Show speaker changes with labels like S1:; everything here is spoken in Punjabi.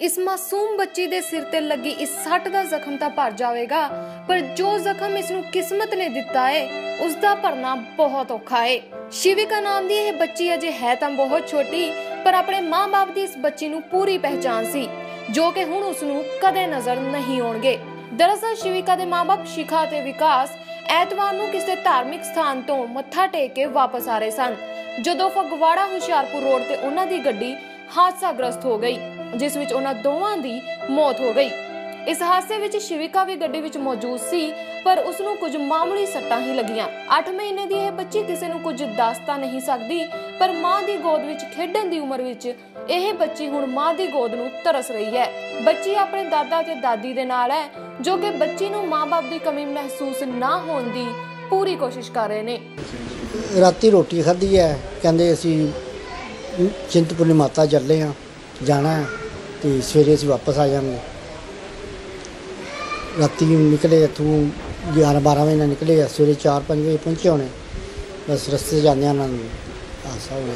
S1: ਇਸ ਮਾਸੂਮ ਬੱਚੀ ਦੇ ਸਿਰ ਤੇ ਲੱਗੀ ਇਸ ਸੱਟ ਦਾ ਜ਼ਖਮ ਤਾਂ ਭਰ ਜਾਵੇਗਾ, ਪਰ ਜੋ ਜ਼ਖਮ ਇਸ ਨੂੰ ਕਿਸਮਤ ਨੇ ਦਿੱਤਾ ਏ, ਉਸ ਦਾ ਭਰਨਾ ਬਹੁਤ ਔਖਾ ਏ। ਸ਼ਿਵਿਕਾ ਨਾਮ ਦੀ ਇਹ ਬੱਚੀ ਅਜੇ ਹੈ ਤਾਂ ਬਹੁਤ ਛੋਟੀ, ਪਰ ਆਪਣੇ ਮਾਂ-ਬਾਪ ਦੀ ਇਸ ਬੱਚੀ ਨੂੰ ਪੂਰੀ ਪਹਿਚਾਨ ਸੀ, ਜੋ ਕਿ ਹੁਣ ਉਸ ਨੂੰ ਕਦੇ ਨਜ਼ਰ ਨਹੀਂ ਆਉਣਗੇ। ਦਰਅਸਲ ਸ਼ਿਵਿਕਾ ਦੇ ਮਾਂ-ਬਾਪ ਸ਼ਿਖਾ ਤੇ ਵਿਕਾਸ ਐਤਵਾਰ ਨੂੰ ਕਿਸੇ ਧਾਰਮਿਕ ਸਥਾਨ ਤੋਂ ਮੱਥਾ ਟੇਕ ਕੇ ਵਾਪਸ ਆ ਰਹੇ ਸਨ, ਜਦੋਂ ਫਗਵਾੜਾ ਹੁਸ਼ਿਆਰਪੁਰ ਰੋਡ ਤੇ ਉਹਨਾਂ ਦੀ ਗੱਡੀ ਹਾਦਸਾਗ੍ਰਸਤ ਹੋ ਗਈ। ਜਿਸ ਵਿੱਚ ਉਹਨਾਂ ਦੋਵਾਂ ਦੀ ਮੌਤ ਹੋ ਗਈ। ਇਸ ਹਾਦਸੇ ਵਿੱਚ ਸ਼ਿਵਿਕਾ ਵੀ ਗੱਡੀ ਵਿੱਚ ਮੌਜੂਦ ਸੀ, ਪਰ ਉਸ ਨੂੰ ਕੁਝ ਮਾਮੂਲੀ ਸੱਟਾਂ ਹੀ ਲੱਗੀਆਂ। 8 ਮਹੀਨੇ ਦੀ ਇਹ ਬੱਚੀ ਕਿਸੇ ਨੂੰ ਕੁਝ ਦੱਸ ਤਾਂ ਨਹੀਂ ਸਕਦੀ, ਪਰ ਮਾਂ ਦੀ ਗੋਦ ਵਿੱਚ ਖੇਡਣ ਦੀ ਉਮਰ ਵਿੱਚ ਇਹ ਬੱਚੀ ਹੁਣ ਮਾਂ ਦੀ ਗੋਦ ਨੂੰ ਤਰਸ ਰਹੀ ਹੈ। ਬੱਚੀ ਆਪਣੇ ਦਾਦਾ ਤੇ ਦਾਦੀ ਦੇ ਨਾਲ ਹੈ, ਜੋ ਕਿ ਬੱਚੀ ਨੂੰ ਮਾਂ-ਬਾਪ ਦੀ ਕਮੀ ਮਹਿਸੂਸ ਨਾ ਹੋਣ ਦੀ ਪੂਰੀ ਕੋਸ਼ਿਸ਼ ਕਰ ਰਹੇ ਨੇ।
S2: ਰਾਤੀ ਰੋਟੀ ਖਾਧੀ ਹੈ, ਕਹਿੰਦੇ ਅਸੀਂ ਚਿੰਤਪੁਰਨੀ ਮਾਤਾ ਚੱਲੇ ਆ ਜਾਣਾ ਹੈ ਤੇ ਸਵੇਰੇ ਅਸੀਂ ਵਾਪਸ ਆ ਜਾਵਾਂਗੇ। ਰਾਤੀ ਨਿਕਲੇ ਇੱਥੋਂ 11 12 ਵਜੇ ਨਾਲ ਨਿਕਲੇ ਸਵੇਰੇ 4 5 ਵਜੇ ਪਹੁੰਚੇ ਹੋਣੇ। ਬਸ ਰਸਤੇ 'ਚ ਜਾਂਦਿਆਂ ਨਾਲ ਹਾਦਸਾ ਹੋ ਗਿਆ।